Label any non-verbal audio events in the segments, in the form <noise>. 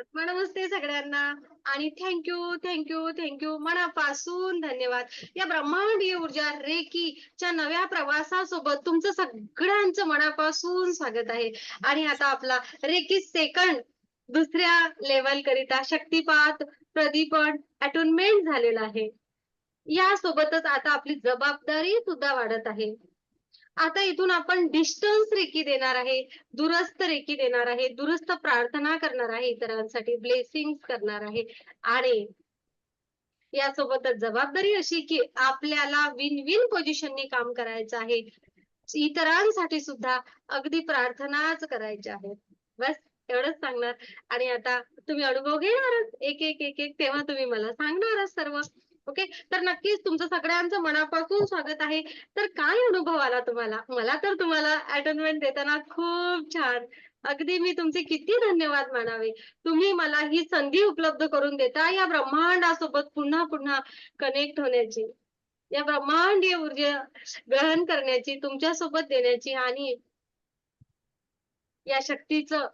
नमस्ते सगळ्यांना. आणि thank you thank you thank you मनापासून धन्यवाद. या ब्रह्मांडीय ऊर्जा रेकीच्या नव्या प्रवासासोबत तुमचं सगळ्यांचं मनापासून स्वागत आहे. आणि आता आपला रेकी सेकंड दुसऱ्या लेवल करिता शक्तिपात प्रदीपन अटोनमेंट झालेला आहे. यासोबतच आता आपली जबाबदारी सुद्धा वाढत आहे. आता इथून आपण डिस्टन्स रेकी देणार आहे दुरस्त रेकी देणार आहे दुरस्त प्रार्थना करणार आहे इतरांसाठी ब्लेसिंग करणार आहे. आणि यासोबतच जबाबदारी अशी की आपल्याला विन विन पोझिशननी काम करायचं आहे. इतरांसाठी सुद्धा अगदी प्रार्थनाच करायची आहेत. बस एवढंच सांगणार. आणि आता तुम्ही अनुभव घेणारच. एक एक एक एक तेव्हा तुम्ही मला सांगणारच सर्व. ओके तर नक्कीच तुमचं सगळ्यांचं मनापासून स्वागत आहे. तर काय अनुभव आला तुम्हाला? मला तर तुम्हाला अटेनमेंट देताना खूप छान. अगदी मी तुमचे किती धन्यवाद मानावे. तुम्ही मला ही संधी उपलब्ध करून देता या ब्रह्मांडासोबत पुन्हा पुन्हा कनेक्ट होण्याची. या ब्रह्मांडीय ऊर्जा ग्रहण करण्याची तुमच्यासोबत देण्याची आणि या शक्तीचं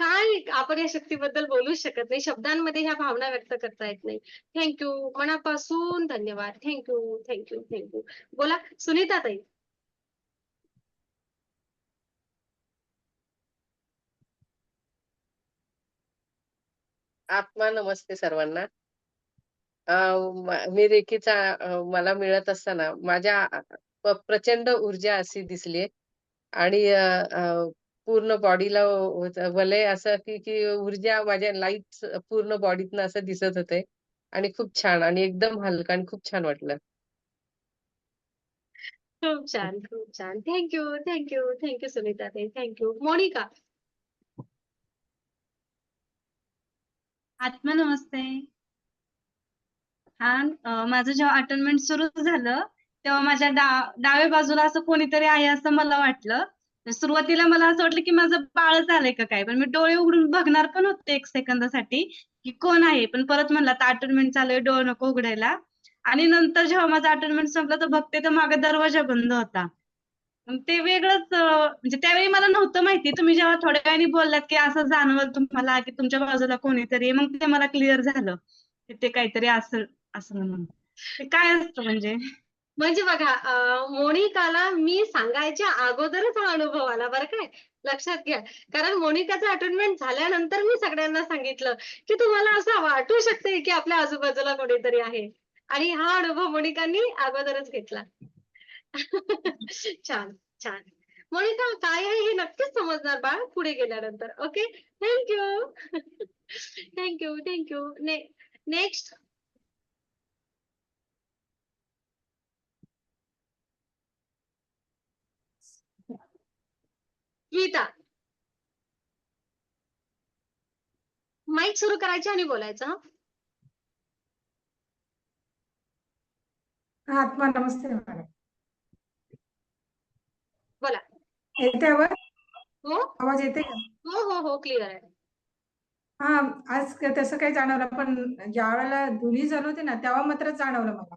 काय आपण या शक्तीबद्दल बोलूच शकत नाही? शब्दांमध्ये ह्या भावना व्यक्त करता येत नाही. थँक्यू मनापासून धन्यवाद. थँक्यू थँक्यू थँक्यू बोला सुनीता ताई आत्मा नमस्ते सर्वांना. अं, मी रेखीचा मला मिळत असताना माझ्या प्रचंड ऊर्जा अशी दिसली आणि पूर्ण बॉडीला वलय असं की की ऊर्जा माझ्या लाइट पूर्ण बॉडीतनं असं दिसत होते. आणि खूप छान आणि एकदम हलकं आणि खूप छान वाटलं. खूप छान खूप छान. Thank you thank you thank you Sunita ताई. Thank you Monica. आत्मा नमस्ते हा माझं जेव्हा अटेंडमेंट सुरू झालं तेव्हा माझ्या डा डाव्या बाजूला असं कोणीतरी आहे असं मला वाटलं. सुरुवातीला मला असं वाटलं की माझं बाळच आलंय का काय? पण मी डोळे उघडून बघणार पण होते एक सेकंदासाठी की कोण आहे? पण परत म्हणला आता अटेंडमेंट चालू आहे डोळे नको उघडायला. आणि नंतर जेव्हा माझं अटेंडमेंट संपलं तर बघते तर मागे दरवाजा बंद होता. ते वेगळंच म्हणजे त्यावेळी मला नव्हतं माहिती. तुम्ही जेव्हा थोड्या वेळाने बोललात की असं जाणवलं तुम्हाला की तुमच्या बाजूला कोणीतरी मग ते मला क्लिअर झालं. ते काहीतरी असं असं म्हणून. काय असतं म्हणजे? म्हणजे बघा मोनिकाला मी सांगायच्या अगोदरच हा अनुभव आला बरं काय लक्षात घ्या. कारण मोनिकाचं अटेंडमेंट झाल्यानंतर मी सगळ्यांना सांगितलं की तुम्हाला असं वाटू शकते की आपल्या आजूबाजूला कोणीतरी आहे. आणि हा अनुभव मोनिकांनी अगोदरच घेतला. छान छान. मोनिका काय आहे हे नक्कीच समजणार बाळ पुढे गेल्यानंतर. Okay? Thank you. Thank you thank you. ने नेक्स्ट. गीता. माईक सुरू करायचं आणि बोलायचं हं? आत्मा नमस्ते मॅडम. बोला. येते आवाज? हो. आवाज येते का? हो हो हो क्लिअर आहे. हा आज क- तसं काही जाणवलं पण ज्या वेळेला धुनी जाणवते ना तेव्हा मात्र जाणवलं मला.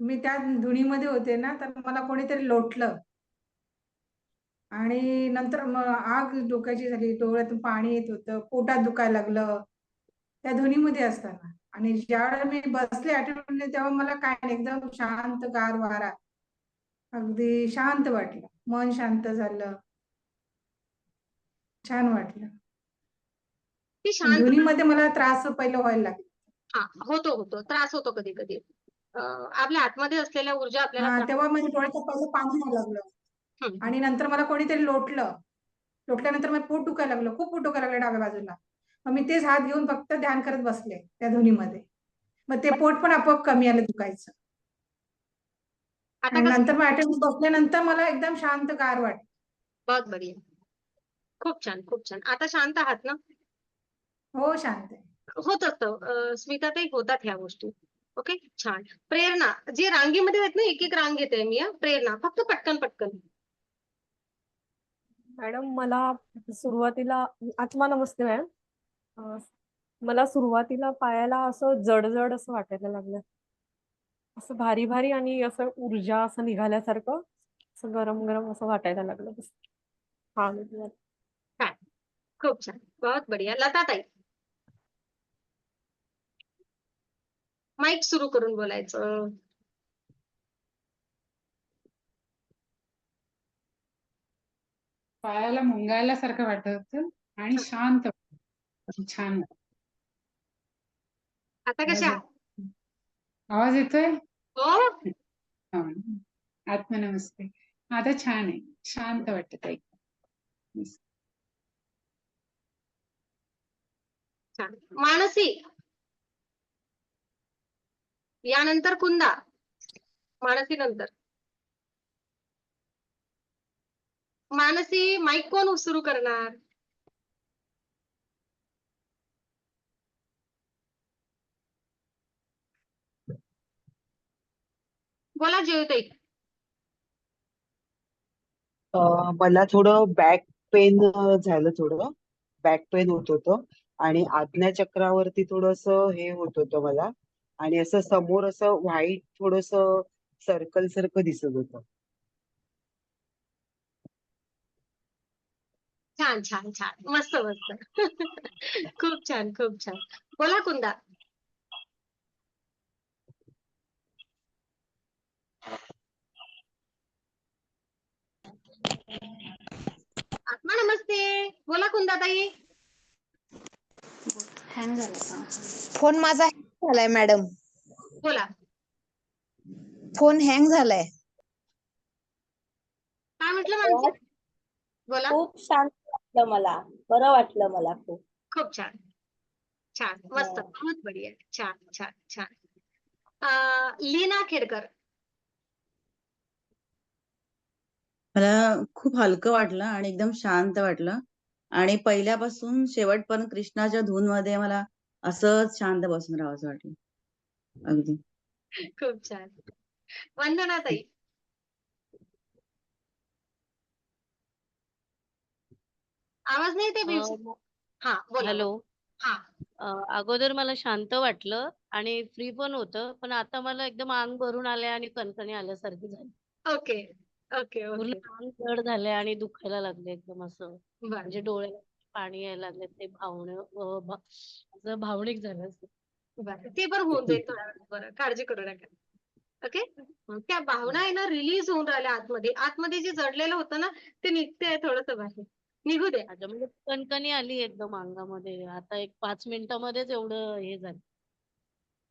मी त्या धुनीमध्ये होते ना तर मला कोणीतरी लोटलं. आणि नंतर मग आग डोक्याची झाली डोळ्यातून पाणी येत होतं पोटात दुखायला लागलं. त्या धुनीमध्ये असताना. आणि ज्या वेळेला मी बसले आठवले तेव्हा मला काय एकदम शांत गार वारा. अगदी शांत वाटलं. मन शांत झालं. छान वाटलं. धुनीमध्ये मला त्रास पहिलं व्हायला लागला. हा होतो होतो. त्रास होतो कधी कधी आपल्या आतमध्ये असलेल्या ऊर्जा आपल्याला तेव्हा माझ्या डोळ्याचं पहिलं पाणी लागलं. आणि नंतर मला कोणीतरी लोटलं. लोटल्यानंतर मला पोट दुखायला लागलं. खूप पोट दुखायला लागलं डाव्या बाजूला. मग मी तेच हात घेऊन फक्त ध्यान करत बसले त्या धुनीमध्ये मग ते पोट पण आपोआप कमी आलं दुखायचं. नंतर मग अटेंड बसल्यानंतर मला एकदम शांत गार वाटलं. बहुत बढिया खूप छान खूप छान. आता शांत आहात ना? हो शांत आहे. होत असतं. स्मिताताई होतात ह्या गोष्टी. ओके? छान. प्रेरणा. जे रांगेमध्ये आहेत ना एक एक रांग घेते मी. प्रेरणा. फक्त पटकन पटकन. मॅडम मला सुरुवातीला आत्मा नमस्ते मॅम. मला सुरुवातीला पायाला असं जड-जड असं वाटायला लागलं. असं भारी-भारी आणि असं ऊर्जा असं निघाल्यासारखं असं गरम-गरम असं वाटायला लागलं. हा खूप छान. बहुत बढिया. लता ताई माईक सुरू करून बोलायचं. पायाला मुंगायल्यासारखं वाटत होतं आणि शांत. छान. आता कशा? आवाज येतोय? हो. आत्मनमस्ते. आता छान आहे. शांत वाटत छान. मानसी. यानंतर कुंदा. मानसी नंतर मानसी माईक कोण सुरू करणार? बोला ज्योताई मला थोडं बॅक पेन झालं थोडं. बॅक पेन होत होतं. आणि आज्ञा चक्रावरती थोडस हे होत होतं मला. आणि असं समोर असं व्हाईट थोडस सर्कल सारखं दिसत होतं. छान छान छान. मस्त मस्त. <laughs> खूप छान खूप छान. बोला कुंदा. आत्मा नमस्ते. बोला कुंदा ताई. हँग झाला का? फोन माझा हँग झालाय मॅडम. बोला. फोन हँग झालाय. काय म्हटलं बोला. खूप शांत वाटलं मला. बरं वाटलं मला खूप. खूप छान. छान. मस्त. हो. बहुत बढिया. छान छान छान. अं, लीना खेडकर मला खूप हलकं वाटलं आणि एकदम शांत वाटलं. आणि पहिल्यापासून शेवटपर्यंत कृष्णाच्या धून मध्ये मला असंच शांत बसून राहावंसं वाटलं. अगदी. खूप छान. वंदना ताई आवाज नाही येते म्युझिक हा बोला. हॅलो. हा. अं, अगोदर मला शांत वाटलं आणि फ्री पण होतं पण आता मला एकदम अंग भरून आलंय आणि कणकणी आल्यासारखी झाली. ओके ओके पूर्ण ओके अंग जड झालंय आणि दुखायला लागले एकदम असं. बरं. म्हणजे डोळ्याला पाणी यायला लागले ते भावणे अं, भा- असं भावनिक झालं असं. बरं ते पण होऊन जाईल थोड्या वेळात. बरं काळजी करू नका. ओके? त्या भावना आहे ना रिलीज होऊन राहिल्या आतमध्ये. आतमध्ये जे जडलेलं होतं ना ते निघतंय थोडस बाहेर. निघू दे. अच्छा म्हणजे कणकणी आली एकदम अंगामध्ये. आता एक पाच मिनिटामध्येच एवढं हे झालं.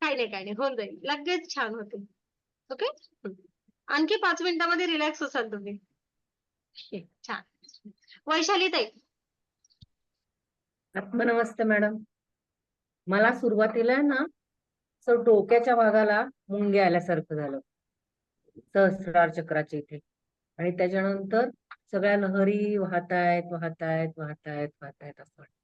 काही नाही काही नाही. होऊन जाईल. लगेच छान होते. ओके? आणखी पाच मिनिटामध्ये रिलॅक्स असाल तुम्ही. छान. वैशाली ताई आत्मनमस्ते मॅडम. मला सुरुवातीला ना असं डोक्याच्या भागाला मुंग्या आल्यासारखं झालं. सहस्रार चक्राच्या इथे. आणि त्याच्यानंतर सगळ्या लहरी वाहतायत वाहतायत वाहतायत वाहतायत असं वाटतं.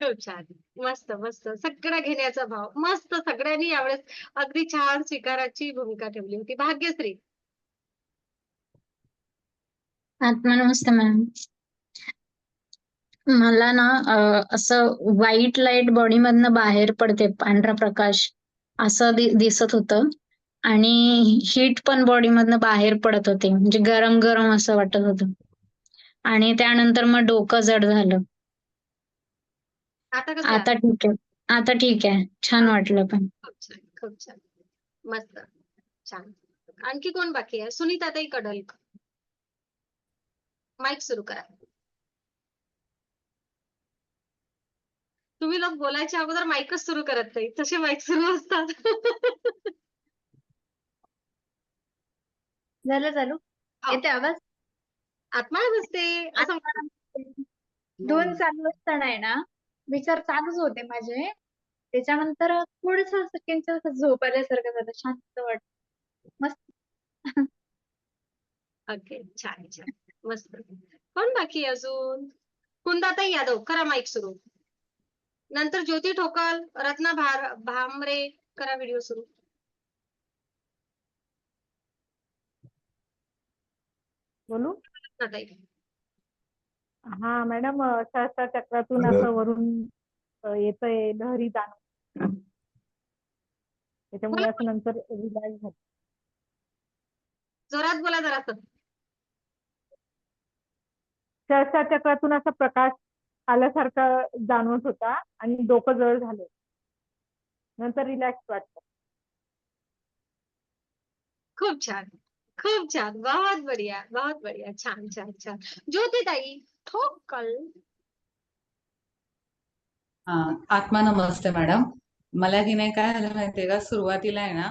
खूप छान. मस्त मस्त. सगळं घेण्याचा भाव. मस्त सगळ्यांनी यावेळेस अगदी छान स्वीकाराची भूमिका ठेवली होती. भाग्यश्री. आत्मनमस्ते मॅम. मला ना असं व्हाईट लाइट बॉडी मधनं बाहेर पडते पांढरा प्रकाश असं दि- दिसत होतं. आणि हीट पण बॉडी मधनं बाहेर पडत होते. म्हणजे गरम गरम असं वाटत होतं. आणि त्यानंतर मग डोकं जड झालं. आता कसं? आता ठीक आहे. आता ठीक आहे. छान वाटलं पण. खूप छान खूप छान. मस्त. छान. आणखी कोण बाकी आहे? सुनीताताई कडलकर. माईक सुरू करा. तुम्ही लोक बोलायच्या अगोदर माईकच सुरू करत नाही. तसे माईक सुरू असतात. <laughs> झालं चालू येते आवाज? आत्मा नमस्ते असं दोन चालू असताना आहे ना विचार चालूच होते माझे. त्याच्यानंतर थोडस असं झोप आल्यासारखं झालं शांत वाटत मस्त. ओके छान छान. मस्त. कोण बाकी आहे अजून? कुंदाताई यादव करा माईक सुरू. नंतर ज्योती ठोकल रत्ना भार भामरे करा व्हिडिओ सुरू. बोलू? हा मॅडम सहस्त्र चक्रातून असं वरून येतंय लहरी जाणवत त्याच्यामुळे असं नंतर रिलॅक्स झालं. जोरात बोला जरासं सहस्त्र चक्रातून असा प्रकाश आल्यासारखा जाणवत होता आणि डोकं जड झालं. नंतर रिलॅक्स वाटलं. खूप छान. खूप छान. बहुत बढिया बहुत बढिया. छान छान छान. ज्योतिताई ठोकल. हा आत्मा नमस्ते मॅडम. मला की नाही काय झालं माहितीये का? सुरुवातीला आहे ना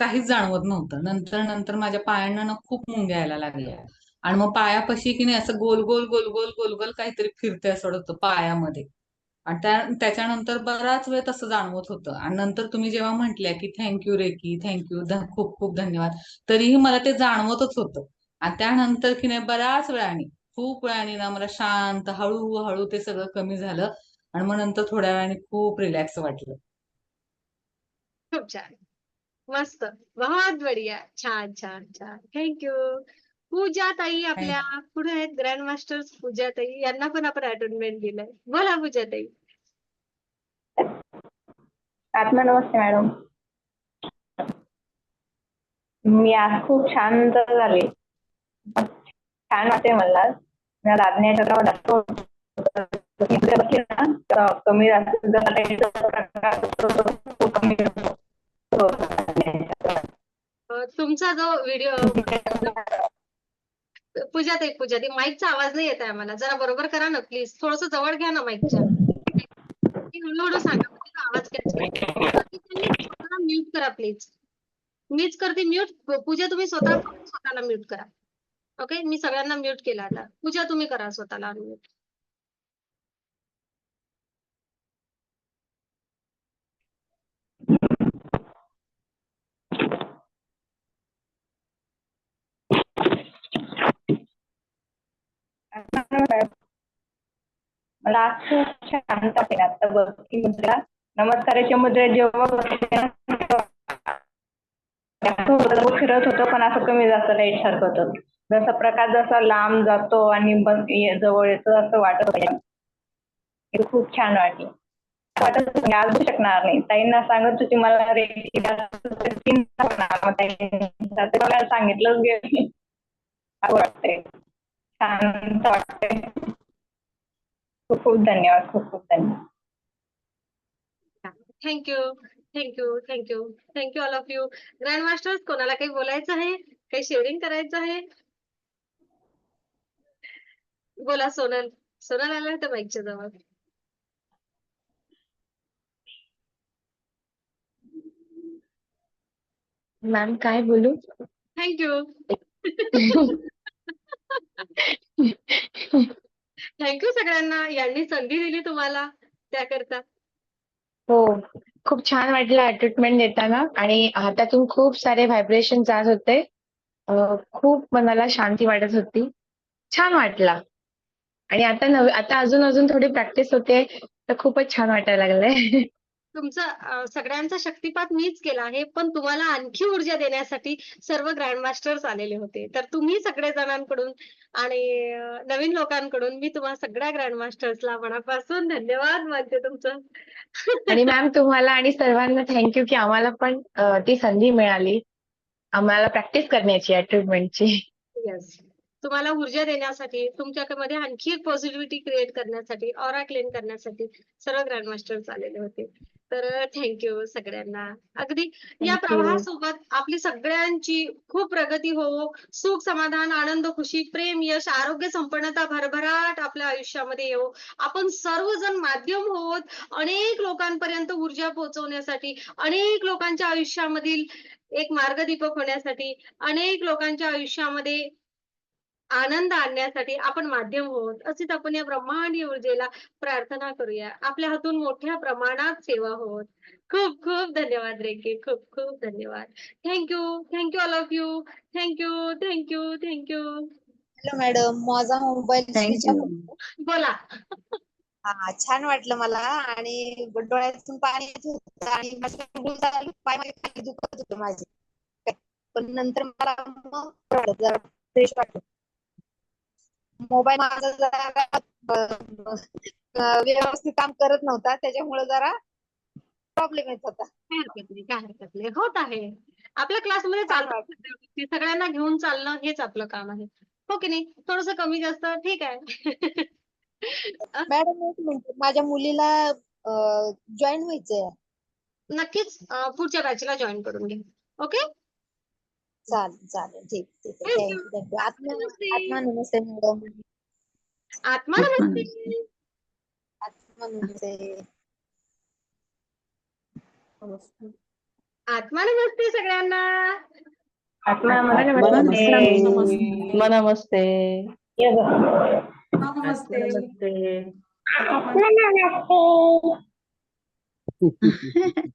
काहीच जाणवत नव्हतं. नंतर नंतर माझ्या पायांना ना खूप मुंग्या यायला लागल्या. आणि मग पायापाशी की नाही असं गोल गोल गोल गोल गोल गोल काहीतरी फिरते असं होतं पायामध्ये. आणि त्या त्याच्यानंतर बराच वेळ तसं जाणवत होतं. आणि नंतर तुम्ही जेव्हा म्हटल्या की थँक्यू रेकी थँक्यू खूप खूप धन्यवाद तरीही मला ते जाणवतच होतं. आणि त्यानंतर की नाही बऱ्याच वेळाने खूप वेळाने ना मला शांत हळूहळू ते सगळं कमी झालं. आणि मग नंतर थोड्या वेळाने खूप रिलॅक्स वाटलं. खूप छान. मस्त. बहुत बढिया. छान छान छान. थँक्यू पूजा ताई आपल्या पुढे आहेत. ग्रँड मास्टर्स पूजा ताई यांना पण आपण अटोनमेंट दिलंय. बोला पूजा ताई आत्मा नमस्ते मॅडम. मी आज खूप शांत झाले. छान वाटते मला. मला चक्रावर कमी तुमचा जो व्हिडिओ पूजा ते पूजा ताई माईकचा आवाज नाही येत आहे आम्हाला. जरा बरोबर करा ना प्लीज थोडस जवळ घ्या ना माईकच्या हळूहळू सांगा. आवाज म्यूट करा. प्लीज मीच करते म्यूट पूजा तुम्ही स्वतः स्वतःला म्यूट करा. ओके मी सगळ्यांना म्यूट केला आता. पूजा तुम्ही करा स्वतःला म्यूट मला शांत वाटते आता की मुद्रा. नमस्काराच्या मध्ये जेव्हा फिरत होतं पण असं कमी जास्त लाइट सारखं होतं. जसा प्रकाश जसा लांब जातो आणि जवळ येतो असं वाटत खूप छान वाटलं. वाटत आज शकणार नाही. ताईंना सांगत होती मला मला सांगितलंच गेलं वाटतंय. वाटतंय. खूप खूप धन्यवाद खूप खूप धन्यवाद. Thank you thank you thank you thank you all of you grand masters कोणाला काही बोलायचं आहे? काही शेअरिंग करायचं आहे? बोला सोनल. सोनल आला तर माईकच्या जवळ. मॅम काय बोलू? थँक्यू थँक्यू <laughs> सगळ्यांना. यांनी संधी दिली तुम्हाला त्याकरता. हो. खूप छान वाटलं ट्रीटमेंट देताना आणि हातातून खूप सारे व्हायब्रेशन जात होते. खूप मनाला शांती वाटत होती. छान वाटला. आणि आता नव आता अजून अजून थोडी प्रॅक्टिस होते तर खूपच छान वाटायला लागलंय. <laughs> तुमचा सगळ्यांचा शक्तिपात मीच केला आहे पण तुम्हाला आणखी ऊर्जा देण्यासाठी सर्व ग्रँड मास्टर्स आलेले होते. तर तुम्ही सगळे जणांकडून आणि नवीन लोकांकडून मी तुम्हा सगळ्या ग्रँड मास्टर्सला मनापासून धन्यवाद मानते तुमचं. आणि मॅम तुम्हाला आणि सर्वांना थँक्यू की आम्हाला पण ती संधी मिळाली. आम्हाला प्रॅक्टिस करण्याची या ट्रीटमेंटची येस तुम्हाला ऊर्जा देण्यासाठी तुमच्यामध्ये आणखी एक पॉझिटिव्हिटी क्रिएट करण्यासाठी ऑरा क्लीन करण्यासाठी सर्व ग्रँड मास्टर्स आलेले होते. तर थँक्यू सगळ्यांना. अगदी या. प्रवाहासोबत आपली सगळ्यांची खूप प्रगती हो सुख समाधान आनंद खुशी प्रेम यश आरोग्य संपन्नता भरभराट आपल्या आयुष्यामध्ये येऊ आपण सर्वजण माध्यम होत अनेक लोकांपर्यंत ऊर्जा पोहोचवण्यासाठी अनेक लोकांच्या आयुष्यामधील एक मार्गदीपक होण्यासाठी अनेक लोकांच्या आयुष्यामध्ये आनंद आणण्यासाठी आपण माध्यम होत अशीच आपण या ब्रह्मांडीय ऊर्जेला प्रार्थना करूया. आपल्या हातून मोठ्या प्रमाणात सेवा होत. खूप खूप धन्यवाद रेके. खूप खूप धन्यवाद. Thank you thank you all of you thank you thank you thank you hello madam माझा मोबाईल बोला. हा छान वाटलं मला आणि डोळ्यातून पाणी येत होतं आणि मुलीचा पाय दुखत होते माझे. पण नंतर मला मग फ्रेश वाटलं. मोबाईल माझा जरा व्यवस्थित काम करत नव्हता त्याच्यामुळे जरा प्रॉब्लेम येत होता. काय हरकत नाही काय हरकत नाही. होत आहे. आपल्या क्लासमध्ये चालतं सगळ्यांना घेऊन चालणं हेच आपलं काम आहे. हो की नाही? थोडस कमी जास्त ठीक आहे. <laughs> मॅडम एक मिनिट. माझ्या मुलीला जॉईन व्हायचंय. नक्कीच पुढच्या बॅचला जॉईन करून घ्या ओके चालेल चालेल. ठीक ठीक आहे. थँक्यू थँक्यू आत्मा नमस्ते. आत्मा नमस्ते मॅडम आत्मा नमस्ते. आत्मा नमस्ते आत्मा नमस्ते. सगळ्यांना आत्मा नमस्ते. आत्मा नमस्ते. नमस्ते. नमस्ते. नमस्ते.